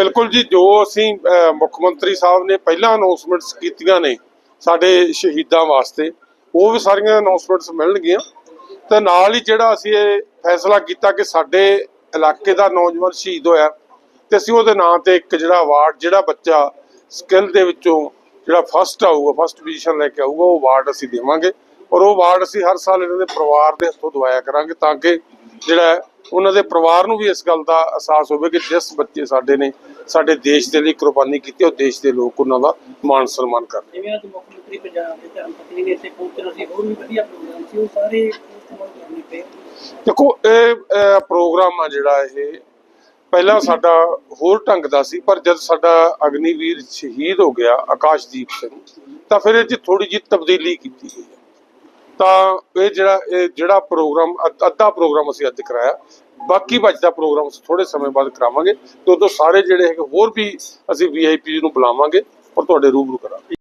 ਬਿਲਕੁਲ ਜੀ, ਜੋ ਅਸੀਂ ਮੁੱਖ ਮੰਤਰੀ ਸਾਹਿਬ ਨੇ ਪਹਿਲਾਂ ਅਨਾਉਂਸਮੈਂਟਸ ਕੀਤੀਆਂ ਨੇ ਸਾਡੇ ਸ਼ਹੀਦਾਂ ਵਾਸਤੇ, ਉਹ ਵੀ ਸਾਰੀਆਂ ਅਨਾਉਂਸਮੈਂਟਸ ਮਿਲਣਗੀਆਂ। ਤੇ ਨਾਲ ਹੀ ਜਿਹੜਾ ਅਸੀਂ ਇਹ ਫੈਸਲਾ ਕੀਤਾ ਕਿ ਸਾਡੇ ਇਲਾਕੇ ਦਾ ਨੌਜਵਾਨ ਸ਼ਹੀਦ ਹੋਇਆ, ਤੇ ਅਸੀਂ ਉਹਦੇ ਨਾਂ ਤੇ ਇੱਕ ਜਿਹੜਾ ਅਵਾਰਡ ਜਿਹੜਾ ਬੱਚਾ ਸਕਿੱਲ ਦੇ ਵਿੱਚੋਂ ਜਿਹੜਾ ਫਸਟ ਆਊਗਾ ਫਸਟ ਪੋਜੀਸ਼ਨ ਲੈ ਕੇ ਆਊਗਾ, ਉਹ ਅਵਾਰਡ ਅਸੀਂ ਦੇਵਾਂਗੇ। ਔਰ ਉਹ ਅਵਾਰਡ ਅਸੀਂ ਹਰ ਸਾਲ ਇਹਨਾਂ ਦੇ ਪਰਿਵਾਰ ਦੇ ਹੱਥੋਂ ਦਵਾਇਆ ਕਰਾਂਗੇ ਤਾਂ ਕਿ ਜਿਹੜਾ ਉਹਨਾਂ ਦੇ ਪਰਿਵਾਰ ਨੂੰ ਵੀ ਇਸ ਗੱਲ ਦਾ ਅਹਿਸਾਸ ਹੋਵੇ ਕਿ ਜਿਸ ਬੱਚੇ ਸਾਡੇ ਨੇ ਸਾਡੇ ਦੇਸ਼ ਦੇ ਲਈ ਕੁਰਬਾਨੀ ਕੀਤੀ ਉਹ ਦੇਸ਼ ਦੇ ਲੋਕ ਉਹਨਾਂ ਦਾ ਮਾਣ ਸਨਮਾਨ ਕਰਨ ਜਿਵੇਂ ਅੱਜ ਮੁੱਖ ਮੰਤਰੀ ਪੰਜਾਬ ਦੇ ਧਰਮ ਪਤਨੀ ਨੇ ਇੱਥੇ ਪਹੁੰਚਣਾ ਸੀ ਹੋਰ ਵੀ ਵਧੀਆ ਪ੍ਰੋਗਰਾਮ ਸੀ ਉਹ ਸਾਰੇ ਇਸਤੇਮਾਲ ਕਰਨੇ ਪਏ ਦੇਖੋ ਇਹ ਅਹ, ਪ੍ਰੋਗਰਾਮ ਆ ਜਿਹੜਾ ਇਹ ਪਹਿਲਾਂ ਸਾਡਾ ਹੋਰ ਢੰਗ ਦਾ ਸੀ ਪਰ ਜਦ ਸਾਡਾ ਅਗਨੀਵੀਰ ਸ਼ਹੀਦ ਹੋ ਗਿਆ ਆਕਾਸ਼ਦੀਪ ਸਿੰਘ ਤਾਂ ਫਿਰ ਇਹ 'ਚ ਥੋੜੀ ਜਿਹੀ ਤਬਦੀਲੀ ਕੀਤੀ ਗਈ। ਤਾਂ ਇਹ ਜਿਹੜਾ ਇਹ ਜਿਹੜਾ ਪ੍ਰੋਗਰਾਮ ਅੱਧਾ ਪ੍ਰੋਗਰਾਮ ਅਸੀਂ ਅੱਜ ਕਰਾਇਆ ਬਾਕੀ ਬਚਦਾ ਪ੍ਰੋਗਰਾਮ ਅਸੀਂ ਥੋੜੇ ਸਮੇਂ ਬਾਅਦ ਕਰਾਵਾਂਗੇ ਤੇ ਉਦੋਂ ਸਾਰੇ ਜਿਹੜੇ ਹੈਗੇ ਹੋਰ ਵੀ ਅਸੀਂ ਵੀਆਈਪੀ ਨੂੰ ਬੁਲਾਵਾਂਗੇ ਔਰ ਤੁਹਾਡੇ ਰੂਬਰੂ ਕਰਾਂਗੇ।